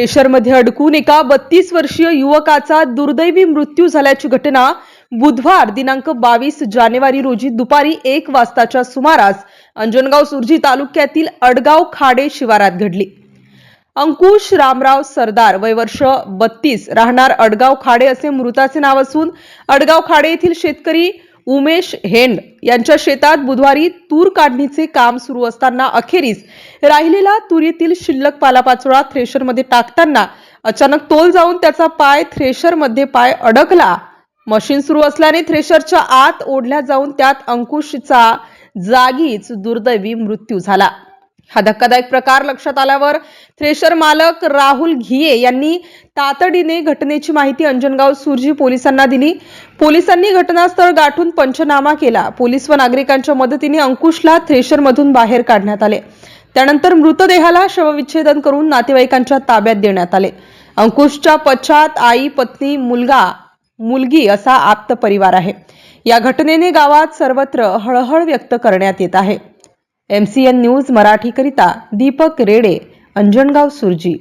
थ्रेशरमध्ये अडकून एका बत्तीस वर्षीय युवकाचा दुर्दैवी मृत्यू झाल्याची घटना बुधवार दिनांक बावीस जानेवारी रोजी दुपारी एक वाजताच्या सुमारास अंजनगाव सुरजी तालुक्यातील अडगाव खाडे शिवारात घडली. अंकुश रामराव सरदार वय वर्ष बत्तीस राहणार अडगाव खाडे असे मृताचे नाव असून अडगाव खाडे येथील शेतकरी उमेश हेंड यांच्या शेतात बुधवारी तूर काढणीचे काम सुरू असताना अखेरीस राहिलेला तुरीतील शिल्लक पालापाचोळा थ्रेशरमध्ये टाकताना अचानक तोल जाऊन त्याचा पाय थ्रेशरमध्ये पाय अडकला. मशीन सुरू असल्याने थ्रेशरच्या आत ओढल्या जाऊन त्यात अंकुशचा जागीच दुर्दैवी मृत्यू झाला. हा धक्कादायक प्रकार लक्षात आल्यावर थ्रेशर मालक राहुल घिये यांनी तातडीने घटनेची माहिती अंजनगाव सुरजी पोलिसांना दिली. पोलिसांनी घटनास्थळ गाठून पंचनामा केला. पोलीस व नागरिकांच्या मदतीने अंकुशला थ्रेशरमधून बाहेर काढण्यात आले. त्यानंतर मृतदेहाला शवविच्छेदन करून नातेवाईकांच्या ताब्यात देण्यात आले. अंकुशच्या पश्चात आई पत्नी मुलगा मुलगी असा आप्त परिवार आहे. या घटनेने गावात सर्वत्र हळहळ व्यक्त करण्यात येत आहे. एम सी एन न्यूज मराठीकरिता दीपक रेडे अंजनगाव सुरजी.